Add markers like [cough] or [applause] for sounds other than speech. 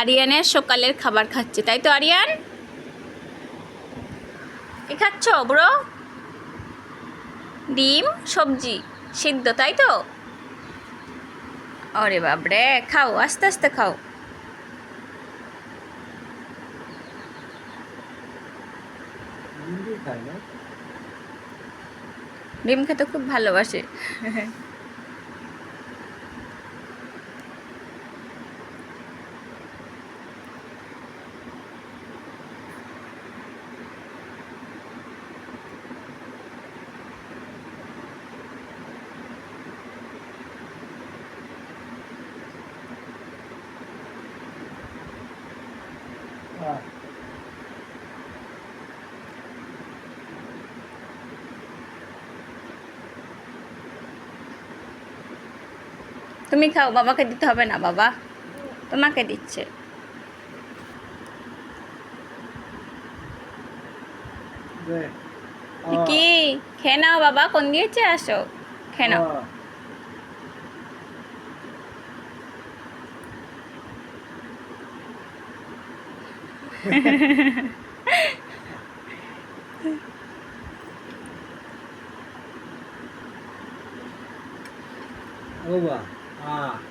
আরিয়ানের সকালের খাবার খাচ্ছে তাই তো আরিয়ান? কি খাচ্ছ ব্রো? ডিম সবজি সিদ্ধ তাই তো? আরে বাবরে খাও আস্তে আস্তে খাও। ডিম খেতে খুব ভালোবাসে। তুমি খাও বাবাকে দিতে হবে না বাবা। তোমাকে দিচ্ছে। কি? খেয়ে নাও বাবা। কোন দিয়েছে? আসো। খেয়ে নাও। [laughs] 哦不啊。